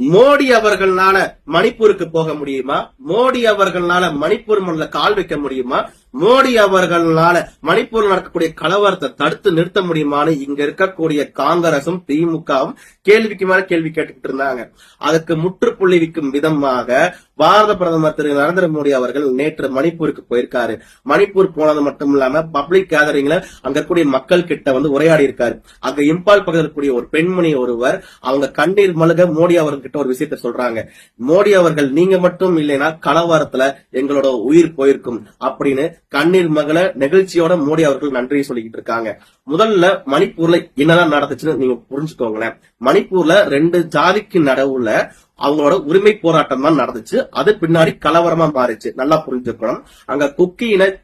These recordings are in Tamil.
மோடி அவர்களால மணிப்பூருக்கு போக முடியுமா? மோடி அவர்களால மணிப்பூர் மண்ணில் கால் வைக்க முடியுமா? மோடி அவர்களால மணிப்பூர்ல நடக்கக்கூடிய கலவரத்தை தடுத்து நிறுத்த முடியுமான்னு இங்க இருக்கக்கூடிய காங்கிரசும் திமுகவும் கேள்விக்கு மேல கேள்வி கேட்டுக்கிட்டு இருந்தாங்க. அதுக்கு முற்றுப்புள்ளி வைக்கும் விதமாக பாரத பிரதமர் திரு நரேந்திர மோடி அவர்கள் நேற்று மணிப்பூருக்கு போயிருக்காரு. மணிப்பூர் போனது மட்டும் இல்லாம பப்ளிக் கேதரிங்ல அங்க இருக்கக்கூடிய மக்கள் கிட்ட வந்து உரையாடி இருக்காரு. அங்க இம்பால் பகுதியில் இருக்கக்கூடிய ஒரு பெண்மணி ஒருவர் அவங்க கண்ணீர் மழுக மோடி அவர்கிட்ட ஒரு விஷயத்த சொல்றாங்க. மோடி அவர்கள் நீங்க மட்டும் இல்லைன்னா கலவரத்துல எங்களோட உயிர் போயிருக்கும் அப்படின்னு கண்ணீர் மகள நெகிழ்ச்சியோட மோடி அவர்கள் நன்றியை சொல்லிக்கிட்டு இருக்காங்க. முதல்ல மணிப்பூர்ல என்னதான் நடந்துச்சுன்னு நீங்க புரிஞ்சுக்கோங்களேன். மணிப்பூர்ல ரெண்டு ஜாதிக்கு நடுவுல அவங்களோட உரிமை போராட்டம் தான் நடந்துச்சு. அது பின்னாடி கலவரமா மாறிச்சு. நல்லா புரிஞ்சுக்கணும். அங்க குக்கின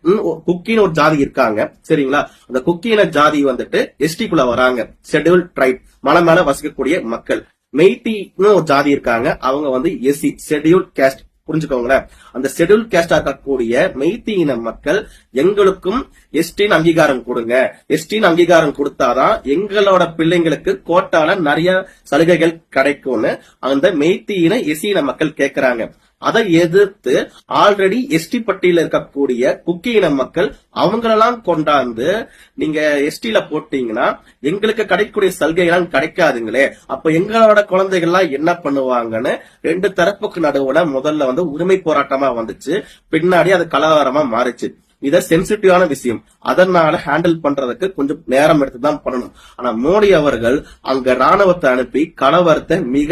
குக்கின்னு ஒரு ஜாதி இருக்காங்க. சரிங்களா? அந்த குக்கின ஜாதி வந்துட்டு எஸ்டி குள்ள வராங்க. ஷெட்யூல் ட்ரைப் மலை மேல வசிக்கக்கூடிய மக்கள். மெய்டின்னு ஒரு ஜாதி இருக்காங்க. அவங்க வந்து எஸ்சி ஷெட்யூல் கேஸ்ட் புரிஞ்சுக்கோங்களேன். அந்த ஷெடியூல் கேஸ்டா இருக்கக்கூடிய மெய்த்தி இன மக்கள் எங்களுக்கும் எஸ்டின் அங்கீகாரம் கொடுங்க. எஸ்டின் அங்கீகாரம் கொடுத்தாதான் எங்களோட பிள்ளைங்களுக்கு கோட்டால நிறைய சலுகைகள் கிடைக்கும்னு அந்த மெய்த்தி இன எஸ்சி இன மக்கள் கேட்கிறாங்க அதை எதிர்த்து ஆல்ரெடி எஸ்டி பட்டியல இருக்கக்கூடிய குக்கி இன மக்கள் அவங்களெல்லாம் கொண்டாந்து நீங்க எஸ்டில போட்டீங்கன்னா எங்களுக்கு கிடைக்கக்கூடிய சலுகைகள்லாம் கிடைக்காதுங்களே. அப்ப எங்களோட குழந்தைகள்லாம் என்ன பண்ணுவாங்கன்னு ரெண்டு தரப்புக்கு நடுவுல முதல்ல வந்து உரிமை போராட்டமா வந்துச்சு. பின்னாடி அது கலவரமா மாறிச்சு. இத சென்சிட்டிவான விஷயம். அதனால ஹேண்டில் பண்றதுக்கு கொஞ்சம் நேரம் எடுத்து தான் பண்ணணும். ஆனா மோடி அவர்கள் அங்க ராணுவத்தை அனுப்பி கலவரத்தை மிக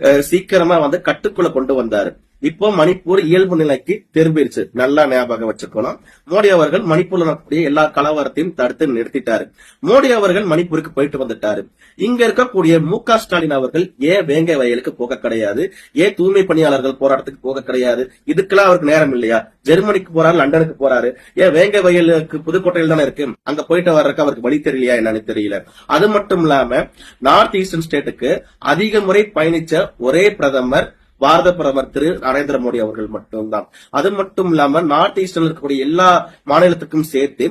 அஹ், சீக்கிரமா வந்து கட்டுக்குள்ள கொண்டு வந்தாரு. இப்போ மணிப்பூர் இயல்பு நிலைக்கு திரும்பிடுச்சு நல்லா ஞாபகம் வச்சுக்கணும். மோடி அவர்கள் மணிப்பூர்ல நடக்கக்கூடிய எல்லா கலவரத்தையும் தடுத்து நிறுத்திட்டாரு. மோடி அவர்கள் மணிப்பூருக்கு போயிட்டு வந்துட்டாரு. இங்க இருக்கக்கூடிய மு க ஸ்டாலின் அவர்கள் ஏன் வேங்கை வயலுக்கு போக கிடையாது. ஏன் தூய்மை பணியாளர்கள் போராட்டத்துக்கு போக கிடையாது. இதுக்கெல்லாம் அவருக்கு நேரம் இல்லையா? ஜெர்மனிக்கு போறாரு லண்டனுக்கு போறாரு. ஏன் வேங்கை வயலுக்கு புதுக்கோட்டையில் தானே இருக்கு? அங்க போயிட்டு வர்றதுக்கு அவருக்கு வழி தெரியலையா என்னன்னு தெரியல. அது மட்டும் இல்லாம நார்த் ஈஸ்டர்ன் ஸ்டேட்டுக்கு அதிக முறை பயணிச்ச ஒரே பிரதமர் பாரத பிரதமர் திரு நரேந்திர மோடி அவர்கள் மட்டும்தான். அது மட்டும் இல்லாம நார்த் ஈஸ்டர்ல இருக்கக்கூடிய எல்லா மாநிலத்துக்கும் சேர்த்து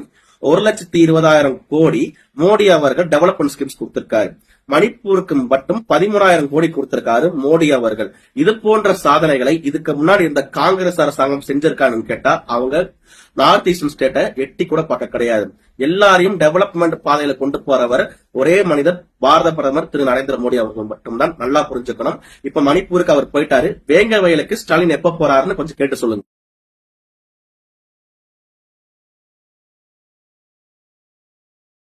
ஒரு லட்சத்தி இருபதாயிரம் கோடி மோடி அவர்கள் டெவலப்மெண்ட் ஸ்கீம்ஸ் கொடுத்திருக்காரு. மணிப்பூருக்கு மட்டும் பதிமூணாயிரம் கோடி கொடுத்திருக்காரு மோடி அவர்கள். இது போன்ற சாதனைகளை இதுக்கு முன்னாடி இந்த காங்கிரஸ் அரசாங்கம் செஞ்சிருக்காங்கன்னு கேட்டா அவங்க நார்த் ஈஸ்டர்ன் ஸ்டேட்டை எட்டி கூட பார்க்க கிடையாது. எல்லாரையும் டெவலப்மெண்ட் பாதையில கொண்டு போறவர் ஒரே மனிதர் பாரத பிரதமர் திரு நரேந்திர மோடி அவர்கள் மட்டும்தான். நல்லா புரிஞ்சுக்கணும். இப்ப மணிப்பூருக்கு அவர் போயிட்டாரு. வேங்க வயலுக்கு ஸ்டாலின் எப்ப போறாருன்னு கொஞ்சம் கேட்டு சொல்லுங்க.